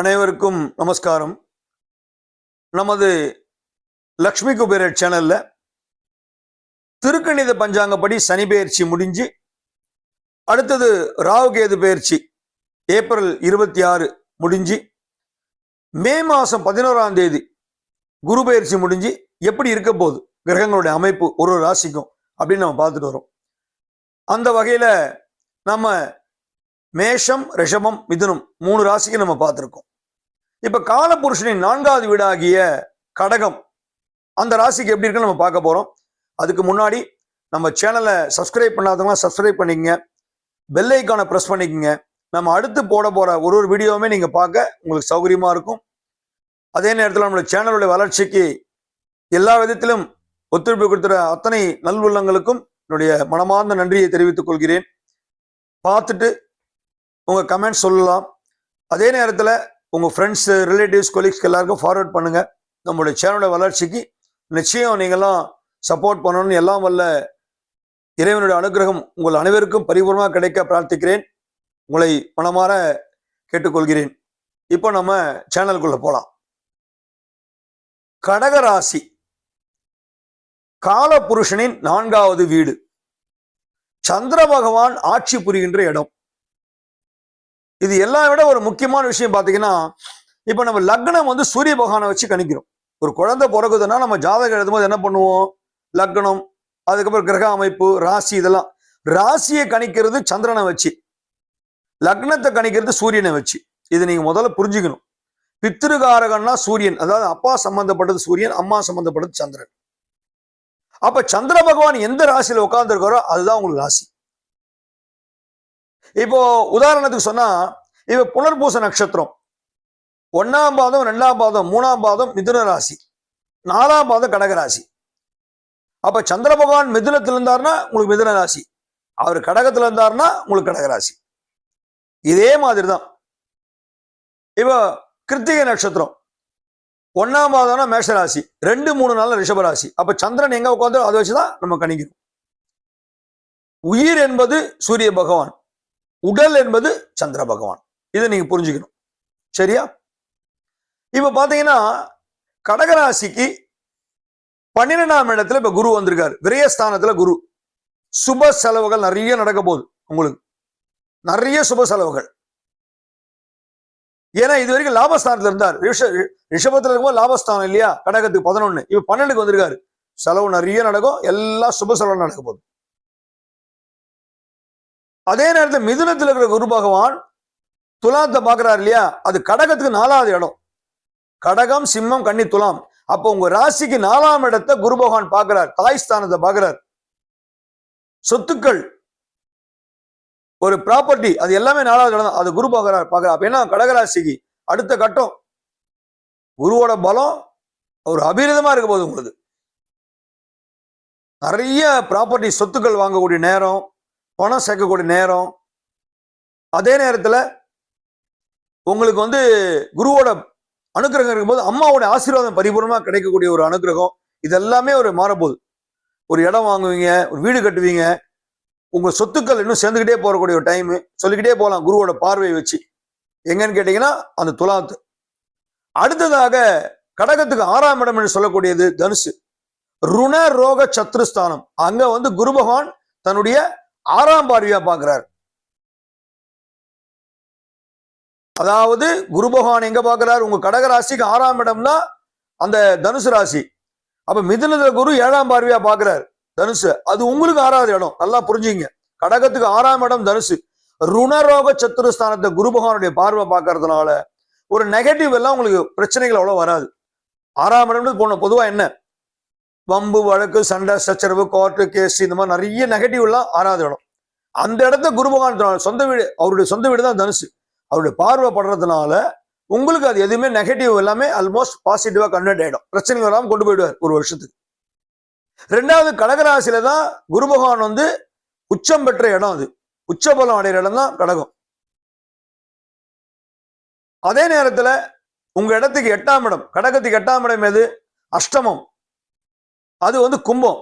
அனைவருக்கும் நமஸ்காரம். நமது லக்ஷ்மி குபேரர் சேனல்ல திருக்கணித பஞ்சாங்கப்படி சனி பெயர்ச்சி முடிஞ்சு அடுத்தது ராவுகேது பயிற்சி ஏப்ரல் இருபத்தி ஆறு முடிஞ்சு மே மாதம் பதினோராம் தேதி குரு பயிற்சி முடிஞ்சு எப்படி இருக்க போகுது கிரகங்களுடைய அமைப்பு ஒரு ஒரு ராசிக்கும் அப்படின்னு நம்ம பார்த்துட்டு வரோம். அந்த வகையில் நம்ம மேஷம் ரிஷபம் மிதுனம் மூணு ராசிக்கு நம்ம பார்த்துருக்கோம். இப்ப காலபுருஷனின் நான்காவது வீடாகிய கடகம். அந்த ராசிக்கு எப்படி இருக்குன்னு நம்ம பார்க்க போறோம். அதுக்கு முன்னாடி நம்ம சேனலை சப்ஸ்கிரைப் பண்ணாதவங்க சப்ஸ்கிரைப் பண்ணிக்கங்க. பெல் ஐக்கானை ப்ரெஸ் பண்ணிக்கங்க. நம்ம அடுத்து போட போற ஒரு ஒரு வீடியோவுமே நீங்க பார்க்க உங்களுக்கு சௌகரியமா இருக்கும். அதே நேரத்தில் நம்மளோட சேனலுடைய வளர்ச்சிக்கு எல்லா விதத்திலும் ஒத்துழைப்பு கொடுத்துற அத்தனை நல்வுள்ளங்களுக்கும் என்னுடைய மனமார்ந்த நன்றியை தெரிவித்துக் கொள்கிறேன். பார்த்துட்டு உங்கள் கமெண்ட் சொல்லலாம். அதே நேரத்தில் உங்கள் ஃப்ரெண்ட்ஸ் ரிலேட்டிவ்ஸ் கொலீக்ஸ்க்கு எல்லாருக்கும் ஃபார்வர்ட் பண்ணுங்கள் நம்மளுடைய சேனலோட வளர்ச்சிக்கு நிச்சயம் நீங்கள்லாம் சப்போர்ட் பண்ணணும்னு எல்லாம் வல்ல இறைவனுடைய அனுகிரகம் உங்கள் அனைவருக்கும் பரிபூர்ணமாக கிடைக்க பிரார்த்திக்கிறேன். உங்களை மனமாற கேட்டுக்கொள்கிறேன். இப்போ நம்ம சேனலுக்குள்ளே போகலாம் கடகராசி. காலபுருஷனின் நான்காவது வீடு. சந்திர பகவான் ஆட்சி புரிகின்ற இடம். இது எல்லாம் விட ஒரு முக்கியமான விஷயம் பார்த்தீங்கன்னா இப்போ நம்ம லக்னம் வந்து சூரிய பகவானை வச்சு கணிக்கிறோம். ஒரு குழந்தை பிறகுதுன்னா நம்ம ஜாதகம் எழுதும்போது என்ன பண்ணுவோம்? லக்னம் அதுக்கப்புறம் கிரக அமைப்பு ராசி இதெல்லாம். ராசியை கணிக்கிறது சந்திரனை வச்சு. லக்னத்தை கணிக்கிறது சூரியனை வச்சு. இது நீங்கள் முதல்ல புரிஞ்சுக்கணும். பித்திருகாரகன்னா சூரியன். அதாவது அப்பா சம்பந்தப்பட்டது சூரியன் அம்மா சம்பந்தப்பட்டது சந்திரன். அப்ப சந்திர பகவான் எந்த ராசியில உட்கார்ந்துருக்காரோ அதுதான் உங்களுக்கு ராசி. இப்போ உதாரணத்துக்கு சொன்னா இவ புனர்பூச நட்சத்திரம். ஒன்னாம் பாதம் ரெண்டாம் பாதம் மூணாம் பாதம் மிதுன ராசி. நாலாம் பாதம் கடகராசி அப்ப சந்திர பகவான் மிதுனத்தில் இருந்தாருன்னா உங்களுக்கு மிதுன ராசி. அவர் கடகத்துல இருந்தாருன்னா உங்களுக்கு கடகராசி இதே மாதிரி தான் இப்போ கிருத்திகை நட்சத்திரம். ஒன்னாம் பாதம்னா மேஷராசி ரெண்டு மூணு நாள்ல ரிஷபராசி அப்ப சந்திரன் எங்க உட்காந்து அதை வச்சுதான் நம்ம கணிக்கிறோம். உயிர் என்பது சூரிய பகவான். உடல் என்பது சந்திர பகவான். இதை நீங்க புரிஞ்சுக்கணும். சரியா? இப்ப பாத்தீங்கன்னா கடகராசிக்கு பன்னிரெண்டாம் இடத்துல இப்ப குரு வந்திருக்காரு. விரயஸ்தானத்துல குரு. சுப செலவுகள் நிறைய நடக்க போகுது உங்களுக்கு. நிறைய சுப செலவுகள். ஏன்னா இது வரைக்கும் லாபஸ்தானத்துல இருந்தார். ரிஷ ரிஷபத்துல இருக்கும்போது லாபஸ்தானம் இல்லையா? கடகத்துக்கு பதினொன்னு. இப்ப பன்னெண்டுக்கு வந்திருக்காரு. செலவு நிறைய நடக்கும். எல்லாம் சுப செலவு நடக்க போகுது. அதே நேரத்தில் மிதுனத்தில் இருக்கிற குரு பகவான் துலாத்தை பார்க்குறாரு இல்லையா? அது கடகத்துக்கு நாலாவது இடம். கடகம் சிம்மம் கன்னி துலாம். அப்போ உங்க ராசிக்கு நாலாம் இடத்தை குரு பகவான் பார்க்கிறார். தாய் ஸ்தானத்தை பார்க்கிறார். சொத்துக்கள். ஒரு ப்ராப்பர்ட்டி அது எல்லாமே நாலாவது இடம் அது குரு பார்க்கிறார் பார்க்கிறார். அப்ப என்ன? கடகராசிக்கு அடுத்த கட்டம். குருவோட பலம் ஒரு அபிரிதமா இருக்க போகுது உங்களுக்கு. நிறைய ப்ராப்பர்ட்டி சொத்துக்கள் வாங்கக்கூடிய நேரம். பணம் சேர்க்கக்கூடிய நேரம். அதே நேரத்தில் உங்களுக்கு வந்து குருவோட அனுக்கிரகம் இருக்கும்போது அம்மாவோட ஆசீர்வாதம் பரிபூர்ணமாக கிடைக்கக்கூடிய ஒரு அனுக்கிரகம். இது எல்லாமே ஒரு மாறப்போகுது. ஒரு இடம் வாங்குவீங்க ஒரு வீடு கட்டுவீங்க. உங்கள் சொத்துக்கள் இன்னும் சேர்ந்துக்கிட்டே போகக்கூடிய ஒரு டைமு சொல்லிக்கிட்டே போகலாம் குருவோட பார்வையை வச்சு. எங்கன்னு கேட்டிங்கன்னா அந்த துலாத்து. அடுத்ததாக கடகத்துக்கு ஆறாம் இடம் என்று சொல்லக்கூடியது தனுசு. ருண ரோக சத்ருஸ்தானம். அங்கே வந்து குரு பகவான் தன்னுடைய ஆறாம் பார்வையா பார்க்கிறார். அதாவது குரு பகவான் எங்க பார்க்கிறார்? உங்க கடக ராசிக்கு ஆறாம் இடம்னா அந்த தனுசு ராசி. அப்ப மிதுனத்துல குரு ஏழாம் பார்வையா பார்க்கிறார். தனுசு அது உங்களுக்கு ஆறாவது இடம். நல்லா புரிஞ்சுங்க. கடகத்துக்கு ஆறாம் இடம் தனுசு. ருணரோக சத்துருஸ்தானத்தை குரு பகவானுடைய பார்வை பார்க்கறதுனால ஒரு நெகட்டிவ் எல்லாம் உங்களுக்கு பிரச்சனைகள் அவ்வளவு வராது. ஆறாம் இடம்னு போன பொதுவா என்ன? வம்பு வழக்கு சண்டை சச்சரவு கோர்ட்டு கேஸ் இந்த மாதிரி நிறைய நெகட்டிவ் எல்லாம் ஆறாவது இடம். அந்த இடத்த குருபகான் சொந்த வீடு அவருடைய சொந்த வீடு தான் தனுசு. அவருடைய பார்வை படுறதுனால உங்களுக்கு அது எதுவுமே நெகட்டிவ் எல்லாமே ஆல்மோஸ்ட் பாசிட்டிவா கன்வெர்ட் ஆயிடும். பிரச்சனை வராமல் கொண்டு போயிடுவார் ஒரு வருஷத்துக்கு. ரெண்டாவது கடகராசியில தான் குருபகவான் வந்து உச்சம் பெற்ற இடம் அது. உச்சபலம் அடைகிற இடம் தான் கடகம். அதே நேரத்துல உங்க இடத்துக்கு எட்டாம் இடம் கடகத்துக்கு எட்டாம் இடம் எது? அஷ்டமம். அது வந்து கும்பம்.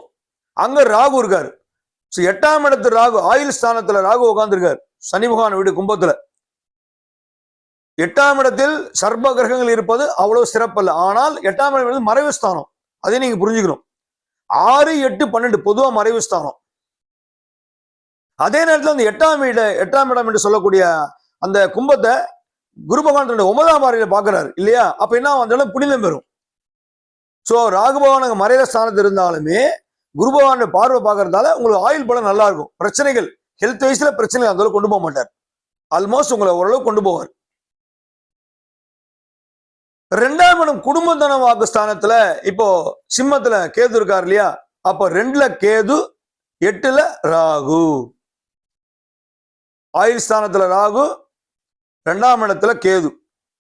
அங்க ராகு இருக்காரு. ஸோ எட்டாம் இடத்து ராகு ஆயுள் ஸ்தானத்துல ராகு உட்காந்துருக்காரு சனி பகவான் வீடு கும்பத்துல. எட்டாம் இடத்தில் சர்ப கிரகங்கள் இருப்பது அவ்வளவு சிறப்பல்ல. ஆனால் எட்டாம் இடம் மறைவு ஸ்தானம். அதை நீங்க புரிஞ்சுக்கணும். ஆறு எட்டு பன்னெண்டு பொதுவா மறைவு ஸ்தானம். அதே நேரத்தில் அந்த எட்டாம் வீட எட்டாம் இடம் என்று சொல்லக்கூடிய அந்த கும்பத்தை குரு பகவான் ஒன்பதாம் பார்வையில பாக்குறாரு இல்லையா? அப்ப என்ன வந்தாலும் புனிதம் பெறும். ஸோ ராகு பகவான் அங்க ஸ்தானத்தில் இருந்தாலுமே குரு பார்வை பார்க்கறதால உங்களுக்கு ஆயுள் பலம் நல்லா இருக்கும். பிரச்சனைகள் ஹெல்த் வைஸ்ல பிரச்சனைகள் அந்த கொண்டு போக மாட்டார். ஆல்மோஸ்ட் உங்களை ஓரளவு கொண்டு போவார். ரெண்டாம் இடம் குடும்பத்தன வாக்கு ஸ்தானத்துல இப்போ சிம்மத்துல கேது இருக்கார் இல்லையா? அப்ப ரெண்டுல கேது எட்டுல ராகு. ஆயுள் ஸ்தானத்துல ராகு ரெண்டாம் இடத்துல கேது.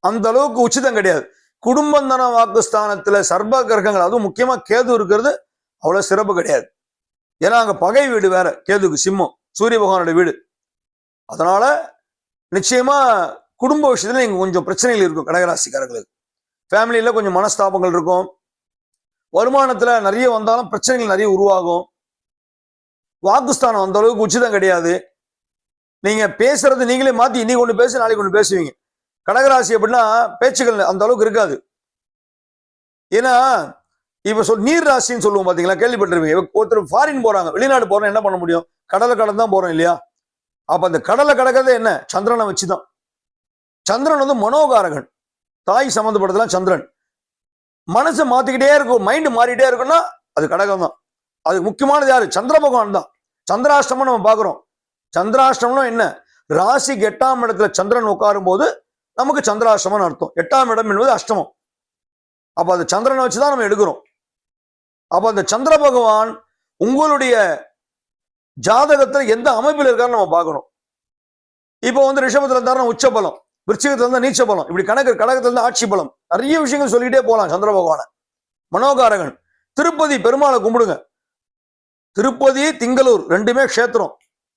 அந்த அளவுக்கு உச்சிதம் கிடையாது. குடும்பந்தன வாக்குஸ்தானத்துல சர்ப கிரகங்கள் அதுவும் முக்கியமா கேது இருக்கிறது அவ்வளவு சிறப்பு கிடையாது. ஏன்னா அங்க பகை வீடு வேற கேதுக்கு சிம்மம் சூரிய பகவானோட வீடு. அதனால நிச்சயமா குடும்ப விஷயத்துல இங்க கொஞ்சம் பிரச்சனைகள் இருக்கும் கடகராசிக்காரர்களுக்கு. ஃபேமிலியில கொஞ்சம் மனஸ்தாபங்கள் இருக்கும். வருமானத்துல நிறைய வந்தாலும் பிரச்சனைகள் நிறைய உருவாகும். வாக்குஸ்தானம் அந்த அளவுக்கு உச்சிதம் கிடையாது. நீங்க பேசுறது நீங்களே மாத்தி இன்னைக்கு ஒண்ணு பேசி நாளைக்கு ஒண்ணு பேசுவீங்க. கடகராசி அப்படின்னா பேச்சுகள் அந்த அளவுக்கு இருக்காது. ஏன்னா இப்ப சொல் நீர் ராசின்னு சொல்லுவோம் பாத்தீங்களா? கேள்விப்பட்டிருப்பீங்க. ஒருத்தர் ஃபாரின் போறாங்க. வெளிநாடு போறோம் என்ன பண்ண முடியும்? கடலை கடந்து தான் போறோம் இல்லையா? அப்ப அந்த கடலை கடக்கிறது என்ன? சந்திரனை வச்சுதான். சந்திரன் வந்து மனோகாரகன். தாய் சம்மந்தப்பட்டதுலாம் சந்திரன். மனசை மாத்திக்கிட்டே இருக்கும். மைண்ட் மாறிட்டே இருக்குன்னா அது கடகம் தான். அது முக்கியமானது யாரு? சந்திர பகவான் தான். சந்திராஷ்டமம் நம்ம பாக்குறோம் சந்திராஷ்டமம்னா என்ன? ராசி எட்டாம் இடத்துல சந்திரன் உட்காரும் போது நமக்கு சந்திராஷ்டமம் அர்த்தம். எட்டாம் இடம் என்பது அஷ்டமம். அப்போ அந்த சந்திரனை வச்சு தான் நம்ம எடுக்கிறோம். அப்போ அந்த சந்திர பகவான் உங்களுடைய ஜாதகத்தில் எந்த அமைப்பில் இருக்காருன்னு நம்ம பார்க்கணும். இப்போ வந்து ரிஷபத்தில் இருந்தாருன்னா உச்சபலம் விருச்சிகத்தில் இருந்தால் நீச்ச பலம் இப்படி கணக்கு கடகத்தில் இருந்து ஆட்சி பலம் நிறைய விஷயங்கள் சொல்லிக்கிட்டே போகலாம் சந்திர பகவானை. மனோகாரகன் திருப்பதி பெருமாளை கும்பிடுங்க. திருப்பதி திங்களூர் ரெண்டுமே க்ஷேத்திரம்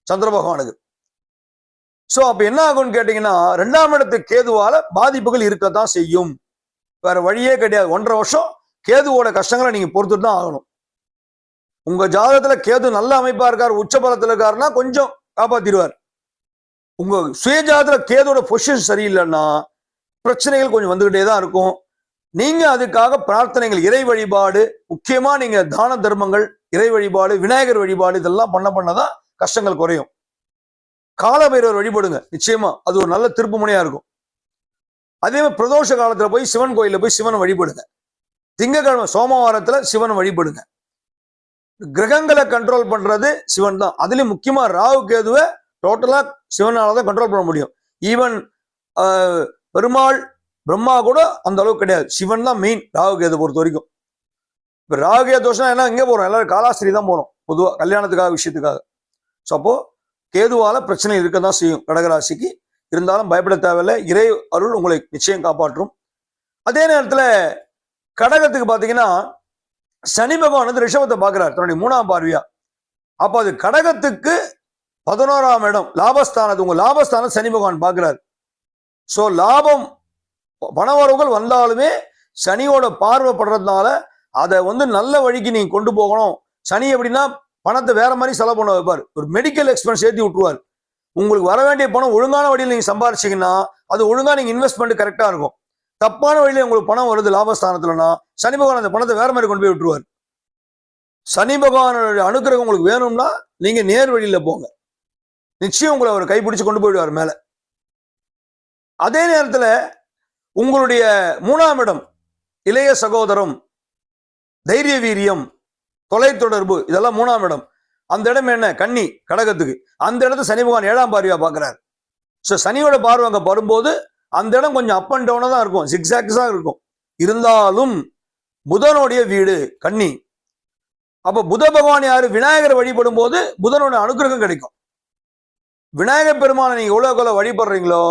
சந்திர பகவானுக்கு. சோ அப்ப என்ன ஆகும்னு கேட்டீங்கன்னா ரெண்டாம் இடத்து கேதுவால பாதிப்புகள் இருக்கத்தான் செய்யும். வேற வழியே கிடையாது. ஒன்றரை வருஷம் கேதுவோட கஷ்டங்களை நீங்க பொறுத்துட்டு தான் ஆகணும். உங்க ஜாதகத்துல கேது நல்ல அமைப்பா இருக்காரு உச்ச பலத்துல இருக்காருன்னா கொஞ்சம் காப்பாத்திடுவார். உங்க சுயஜாதத்தில் கேதோட பொசிஷன் சரியில்லைன்னா பிரச்சனைகள் கொஞ்சம் வந்துகிட்டே தான் இருக்கும். நீங்க அதுக்காக பிரார்த்தனைகள் இறை வழிபாடு முக்கியமா நீங்க தான தர்மங்கள் இறை வழிபாடு விநாயகர் வழிபாடு இதெல்லாம் பண்ண பண்ணதான் கஷ்டங்கள் குறையும். காலபைரவர் வழிபடுங்க. நிச்சயமா அது ஒரு நல்ல திருப்பு முனையா இருக்கும். அதே மாதிரி பிரதோஷ காலத்துல போய் சிவன் கோயில போய் சிவனை வழிபடுங்க. திங்கக்கிழமை சோமவாரத்துல சிவனை வழிபடுங்க. கிரகங்களை கண்ட்ரோல் பண்றது சிவன் தான். அதுலயும் முக்கியமா ராகு கேதுவை டோட்டலா சிவனால தான் கண்ட்ரோல் பண்ண முடியும். ஈவன் பெருமாள் பிரம்மா கூட அந்த அளவுக்கு கிடையாது. சிவன் தான் மெயின் ராகு கேது பொறுத்த வரைக்கும். இப்ப ராகு கேது தோஷம் எல்லாம் எங்க போறோம். எல்லாரும் காலாஸ்திரி தான் போறோம். பொதுவா கல்யாணத்துக்காக விஷயத்துக்காக. ஸோ அப்போ கேதுவால பிரச்சனை இருக்க தான் செய்யும் கடகராசிக்கு. இருந்தாலும் பயப்பட தேவையில்லை. இறை அருள் உங்களை நிச்சயம் காப்பாற்றும். அதே நேரத்தில் கடகத்துக்கு பார்த்தீங்கன்னா சனி பகவான் வந்து ரிஷபத்தை பார்க்கிறார். தன்னுடைய மூணாம் பார்வையா. அப்போ அது கடகத்துக்கு பதினோராம் இடம். லாபஸ்தானது உங்கள் லாபஸ்தானம் சனி பகவான் பார்க்கிறார். ஸோ லாபம் பணவரவுகள் வந்தாலுமே சனியோட பார்வைப்படுறதுனால அதை வந்து நல்ல வழிக்கு நீங்கள் கொண்டு போகணும். சனி எப்படின்னா பணத்தை வேற மாதிரி செலவு பண்ண வைப்பார். ஒரு மெடிக்கல் எக்ஸ்பென்ஸ் ஏற்றி விட்டுருவார். உங்களுக்கு வர வேண்டிய பணம் ஒழுங்கான வழியில் நீங்கள் சம்பாரிச்சிங்கன்னா அது ஒழுங்காக நீங்கள் இன்வெஸ்ட்மெண்ட் கரெக்டாக இருக்கும். தப்பான வழியில் உங்களுக்கு பணம் வருது லாபஸ்தானத்துலனா சனி பகவான் அந்த பணத்தை வேற மாதிரி கொண்டு போய் விட்டுருவார். சனி பகவானோட அனுக்கிரகம் உங்களுக்கு வேணும்னா நீங்கள் நேர் வழியில் போங்க. நிச்சயம் உங்களை அவர் கைப்பிடிச்சு கொண்டு போயிடுவார் மேலே. அதே நேரத்தில் உங்களுடைய மூணாம் இடம் இளைய சகோதரம் தைரிய வீரியம் தொலைத்தொடர்பு இதெல்லாம் மூணாம் இடம். அந்த இடம் என்ன? கன்னி கடகத்துக்கு. அந்த இடத்த சனி பகவான் ஏழாம் பார்வையா பார்க்கிறார். ஸோ சனியோட பார்வை அங்க வரும்போது அந்த இடம் கொஞ்சம் அப் அண்ட் டவுனா தான் இருக்கும். சிக்ஸாக்ஸாக இருக்கும். இருந்தாலும் புதனுடைய வீடு கன்னி. அப்போ புத பகவான் யாரு? விநாயகரை வழிபடும் போது புதனோட அனுகிரகம் கிடைக்கும். விநாயகர் பெருமானை நீங்கள் எவ்வளவு எவ்வளவு வழிபடுறீங்களோ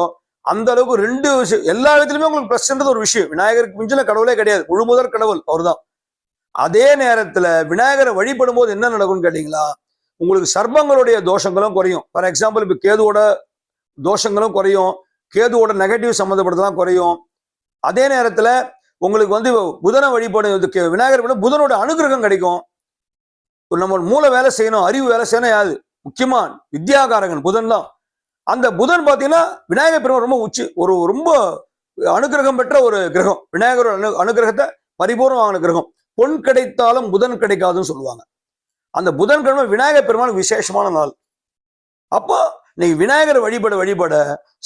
அந்த அளவுக்கு ரெண்டு விஷயம் எல்லா இடத்துலயுமே உங்களுக்கு பிரச்சனைன்றது ஒரு விஷயம். விநாயகருக்கு மிஞ்சின கடவுளே கிடையாது. முழு முதற் கடவுள் அவர்தான். அதே நேரத்துல விநாயகரை வழிபடும் போது என்ன நடக்கும்னு கேட்டீங்களா? உங்களுக்கு சர்மங்களுடைய தோஷங்களும் குறையும். ஃபார் எக்ஸாம்பிள் இப்ப கேதுவோட தோஷங்களும் குறையும். கேதுவோட நெகட்டிவ் சம்மந்தப்பட்டதெல்லாம் குறையும். அதே நேரத்துல உங்களுக்கு வந்து புதனை வழிபடும் கே- விநாயகர் விட புதனோட அனுகிரகம் கிடைக்கும். நம்ம மூளை வேலை செய்யணும் அறிவு வேலை செய்யணும் யாது? முக்கியமா வித்யாகாரகன் புதன் தான். அந்த புதன் பார்த்தீங்கன்னா விநாயகர் பெருமான் ரொம்ப உச்சி ஒரு ரொம்ப அனுகிரகம் பெற்ற ஒரு கிரகம். விநாயகரோட அனு அனுகிரகத்தை பரிபூர்ணமான கிரகம். பொன் கிடைத்தாலும் புதன் கிடைக்காதுன்னு சொல்லுவாங்க. அந்த புதன்கிழமை விநாயகர் பெருமாள் விசேஷமான நாள். அப்போ நீ விநாயகர் வழிபட வழிபட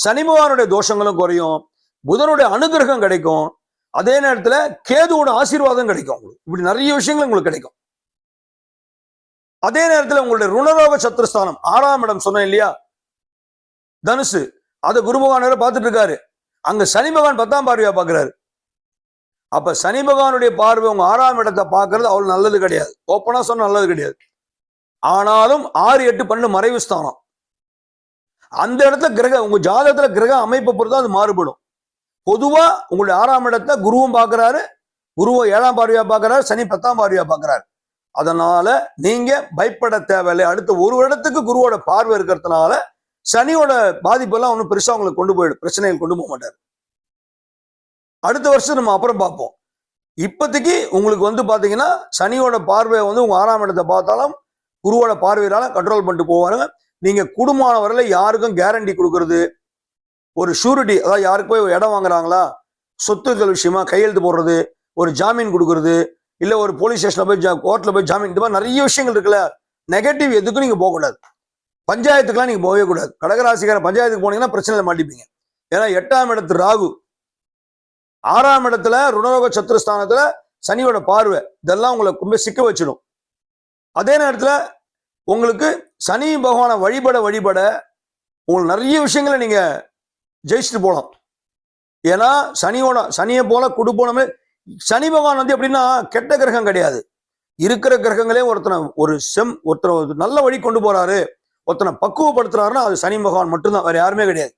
சனிபகவானுடைய தோஷங்களும் குறையும். புதனுடைய அனுகிரகம் கிடைக்கும். அதே நேரத்துல கேதுவோட ஆசீர்வாதம் கிடைக்கும் உங்களுக்கு. இப்படி நிறைய விஷயங்கள் உங்களுக்கு கிடைக்கும். அதே நேரத்துல உங்களுடைய ருணரோக சத்ருஸ்தானம் ஆறாம் இடம் சொன்னேன் இல்லையா? தனுசு. அதை குரு பகவான் பார்த்துட்டு இருக்காரு. அங்க சனி பகவான் பத்தாம் பார்வையா பாக்குறாரு அப்ப சனி பகவானுடைய பார்வை உங்க ஆறாம் இடத்தை பார்க்கறது அவ்வளவு நல்லது கிடையாது. ஓப்பனா சொன்ன நல்லது கிடையாது. ஆனாலும் ஆறு எட்டு பன்னெண்டு மறைவு ஸ்தானம். அந்த இடத்துல கிரக உங்க ஜாதகத்துல கிரக அமைப்பை பொறுத்து அது மாறுபடும். பொதுவா உங்களுடைய ஆறாம் இடத்தை குருவும் பாக்குறாரு குருவை ஏழாம் பார்வையா பாக்குறாரு சனி பத்தாம் பார்வையா பாக்குறாரு அதனால நீங்க பயப்பட தேவையில்லை. அடுத்த ஒரு இடத்துக்கு குருவோட பார்வை இருக்கிறதுனால சனியோட பாதிப்பெல்லாம் ஒன்றும் பெருசா உங்களுக்கு கொண்டு போயிடும். பிரச்சனைகள் கொண்டு போக மாட்டார். அடுத்த வருஷம் நம்ம அப்புறம் பார்ப்போம். இப்போதைக்கு உங்களுக்கு வந்து பார்த்தீங்கன்னா சனியோட பார்வையை வந்து உங்கள் ஆறாம் இடத்தை பார்த்தாலும் குருவோட பார்வையினால கண்ட்ரோல் பண்ணிட்டு போவாருங்க. நீங்கள் குடும்பமான வரையில் யாருக்கும் கேரண்டி கொடுக்கறது ஒரு ஷூரிட்டி அதாவது யாருக்கு போய் இடம் வாங்குறாங்களா சொத்துக்கள் விஷயமா கையெழுத்து போடுறது ஒரு ஜாமீன் கொடுக்கறது இல்லை ஒரு போலீஸ் ஸ்டேஷனில் போய் கோர்ட்டில் போய் ஜாமீன் இந்த மாதிரி நிறைய விஷயங்கள் இருக்குல்ல நெகட்டிவ் எதுக்கும் நீங்கள் போகக்கூடாது. பஞ்சாயத்துக்கெலாம் நீங்கள் போகவே கூடாது. கடகராசிக்கார பஞ்சாயத்துக்கு போனீங்கன்னா பிரச்சனையில் மாட்டிப்பீங்க. ஏன்னா எட்டாம் இடத்து ராகு ஆறாம் இடத்துல ருணரோக சத்துருஸ்தானத்துல சனியோட பார்வை. இதெல்லாம் உங்களை ரொம்ப சிக்க வச்சிடும். அதே நேரத்துல உங்களுக்கு சனி பகவானை வழிபட வழிபட உங்களுக்கு நிறைய விஷயங்களை நீங்க ஜெயிச்சுட்டு போகலாம் ஏன்னா சனியோட சனியை போல குடுப்போனமே சனி பகவான் வந்து எப்படின்னா கெட்ட கிரகம் கிடையாது. இருக்கிற கிரகங்களே ஒருத்தனை ஒரு செம் ஒருத்தனை ஒரு நல்ல வழி கொண்டு போறாரு. ஒருத்தனை பக்குவப்படுத்துறாருன்னா அது சனி பகவான் மட்டும்தான் வேற யாருமே கிடையாது.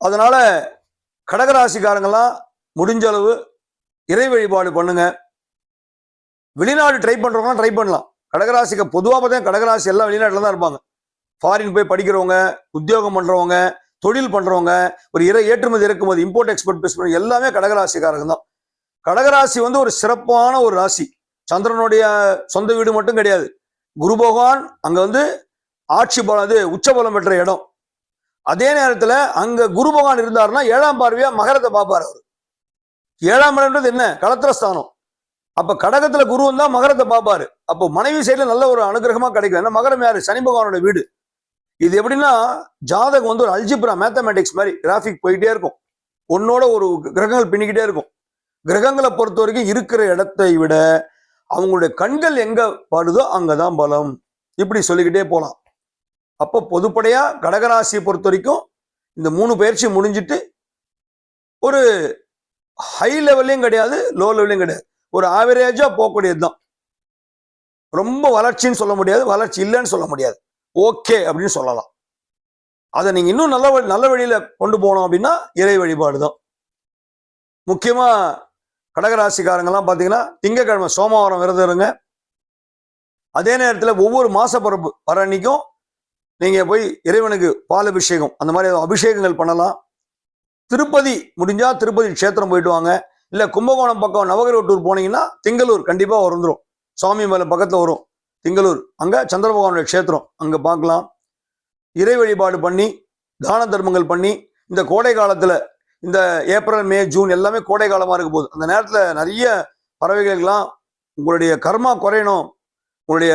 அதனால கடகராசிக்காரங்கெல்லாம் முடிஞ்ச அளவு இறை வழிபாடு பண்ணுங்க. வெளிநாடு ட்ரை பண்றவங்க ட்ரை பண்ணலாம். கடகராசிக்கு பொதுவாக பார்த்தா கடகராசி எல்லாம் வெளிநாட்டில் தான் இருப்பாங்க. ஃபாரின் போய் படிக்கிறவங்க உத்தியோகம் பண்றவங்க தொழில் பண்றவங்க ஒரு இறை ஏற்றுமதி இறக்குமதி இம்போர்ட் எக்ஸ்போர்ட் பிஸ்னஸ் எல்லாமே கடகராசிக்காரங்க தான். கடகராசி வந்து ஒரு சிறப்பான ஒரு ராசி. சந்திரனுடைய சொந்த வீடு மட்டும் கிடையாது. குரு பகவான் அங்க வந்து ஆட்சி பலம் அது உச்சபலம் பெற்ற இடம். அதே நேரத்துல அங்க குரு பகவான் இருந்தாருன்னா ஏழாம் பார்வையா மகரத்தை பார்ப்பார் அவர். ஏழாம் இடம்ன்றது என்ன? களத்திரஸ்தானம் அப்ப கடகத்துல குரு வந்தா மகரத்தை பார்ப்பாரு. அப்போ மனைவி சைடுல நல்ல ஒரு அனுகிரகமா கிடைக்கும். ஏன்னா மகரம் யாரு? சனி பகவானோட வீடு. இது எப்படின்னா ஜாதகம் வந்து ஒரு அல்ஜிப்ரா மேத்தமேட்டிக்ஸ் மாதிரி கிராஃபிக் போயிட்டே இருக்கும். உன்னோட ஒரு கிரகங்கள் பின்னிக்கிட்டே இருக்கும். கிரகங்களை பொறுத்த வரைக்கும் இருக்கிற இடத்தை விட அவங்களுடைய கண்கள் எங்க படுதோ அங்கதான் பலம். இப்படி சொல்லிக்கிட்டே போலாம். அப்போ பொதுப்படையாக கடகராசியை பொறுத்த வரைக்கும் இந்த மூணு பயிற்சி முடிஞ்சிட்டு ஒரு ஹை லெவல்லையும் கிடையாது லோ லெவல்லையும் கிடையாது. ஒரு ஆவரேஜாக போகக்கூடியது தான் ரொம்ப வளர்ச்சின்னு சொல்ல முடியாது வளர்ச்சி இல்லைன்னு சொல்ல முடியாது. ஓகே அப்படின்னு சொல்லலாம். அதை நீங்கள் இன்னும் நல்ல வழி நல்ல வழியில் கொண்டு போனோம் அப்படின்னா இறை வழிபாடு தான் முக்கியமாக கடகராசிக்காரங்கெல்லாம் பார்த்தீங்கன்னா திங்கக்கிழமை சோமவாரம் விரதம் இருங்க. அதே நேரத்தில் ஒவ்வொரு மாச பிறப்பு வர அன்னைக்கும் நீங்கள் போய் இறைவனுக்கு பால் அபிஷேகம் அந்த மாதிரி அபிஷேகங்கள் பண்ணலாம். திருப்பதி முடிஞ்சால் திருப்பதி க்ஷேத்திரம் போயிட்டு வாங்க. இல்லை கும்பகோணம் பக்கம் நவகிரவட்டூர் போனீங்கன்னா திங்களூர் கண்டிப்பாக வந்துடும் சுவாமி மேல பக்கத்தில் வரும். திங்களூர். அங்கே சந்திர பகவானுடைய க்ஷேத்திரம். அங்கே பார்க்கலாம். இறை வழிபாடு பண்ணி தான தர்மங்கள் பண்ணி இந்த கோடை காலத்தில் இந்த ஏப்ரல் மே ஜூன் எல்லாமே கோடை காலமாக இருக்க போகுது. அந்த நேரத்தில் நிறைய பறவைகளுக்கெல்லாம் உங்களுடைய கர்மா குறையணும். உங்களுடைய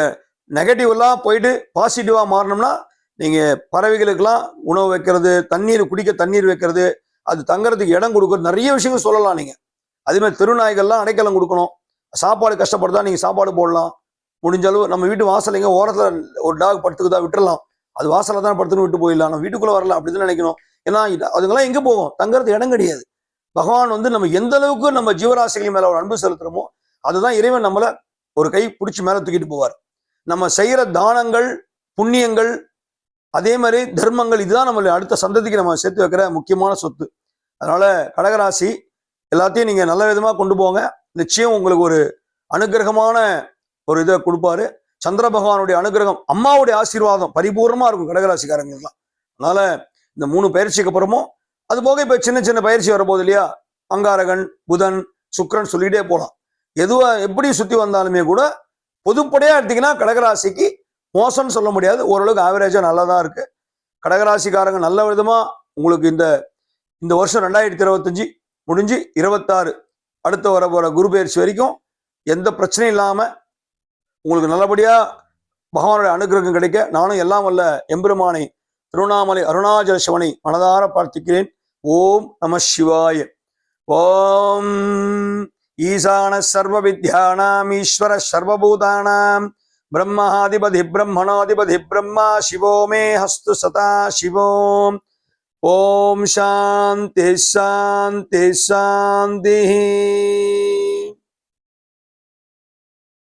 நெகட்டிவ்லாம் போயிட்டு பாசிட்டிவாக மாறணும்னா நீங்கள் பறவைகளுக்கெல்லாம் உணவு வைக்கிறது தண்ணீர் குடிக்க தண்ணீர் வைக்கிறது அது தங்குறதுக்கு இடம் கொடுக்கறது நிறைய விஷயங்கள் சொல்லலாம் நீங்கள் அதேமாதிரி திருநாய்கள்லாம் அடைக்கலம் கொடுக்கணும். சாப்பாடு கஷ்டப்படுதா நீங்கள் சாப்பாடு போடலாம். முடிஞ்ச அளவு நம்ம வீட்டு வாசல் எங்கே ஓரத்தில் ஒரு டாக் படுத்துக்குதா விட்டுறலாம். அது வாசலில் தான் படுத்துன்னு விட்டு போயிடலாம். நம்ம வீட்டுக்குள்ளே வரல அப்படின்னு நினைக்கணும். ஏன்னா அதுங்கெல்லாம் எங்கே போகும்? தங்குறது இடம் கிடையாது. பகவான் வந்து நம்ம எந்த அளவுக்கு நம்ம ஜீவராசிகள் மேலே ஒரு அன்பு செலுத்துறோமோ அதுதான் இறைவன் நம்மளை ஒரு கை பிடிச்சி மேலே தூக்கிட்டு போவார். நம்ம செய்கிற தானங்கள் புண்ணியங்கள் அதே மாதிரி தர்மங்கள் இதுதான் நம்மளை அடுத்த சந்ததிக்கு நம்ம சேர்த்து வைக்கிற முக்கியமான சொத்து. அதனால கடகராசி எல்லாத்தையும் நீங்கள் நல்ல விதமாக கொண்டு போங்க. நிச்சயம் உங்களுக்கு ஒரு அனுகிரகமான ஒரு இதை கொடுப்பாரு. சந்திர பகவானுடைய அனுகிரகம் அம்மாவுடைய ஆசீர்வாதம் பரிபூர்ணமாக இருக்கும் கடகராசிக்காரங்களுக்குலாம் அதனால இந்த மூணு பயிற்சிக்கு அப்புறமும் அது போக இப்போ சின்ன சின்ன பயிற்சி வரப்போகுது இல்லையா? அங்காரகன் புதன் சுக்கரன் சொல்லிகிட்டே போகலாம் எதுவாக எப்படி சுற்றி வந்தாலுமே கூட பொதுப்படையாக எடுத்தீங்கன்னா கடகராசிக்கு மோசம்னு சொல்ல முடியாது. ஓரளவுக்கு ஆவரேஜாக நல்லா தான் இருக்குது கடகராசிக்காரங்க நல்ல விதமா உங்களுக்கு இந்த இந்த வருஷம் ரெண்டாயிரத்தி இருபத்தஞ்சி முடிஞ்சு இருபத்தாறு. அடுத்து வர போகிற குரு பயிற்சி வரைக்கும் எந்த பிரச்சனையும் இல்லாம உங்களுக்கு நல்லபடியா பகவானுடைய அனுகிரகம் கிடைக்க நானும் எல்லாம் வல்ல எம்பெருமானை திருவண்ணாமலை அருணாச்சல சிவனை மனதார பிரார்த்திக்கிறேன். ஓம் நம சிவாய. ஓம் ஈசான சர்வ வித்யானாம் ஈஸ்வர சர்வபூதானாம் பிரம்மாதிபதி பிரம்மணாதிபதி பிரம்மா சிவோ மே ஹஸ்து சதா சிவோம் ஓம் சாந்தி சாந்தி சாந்தி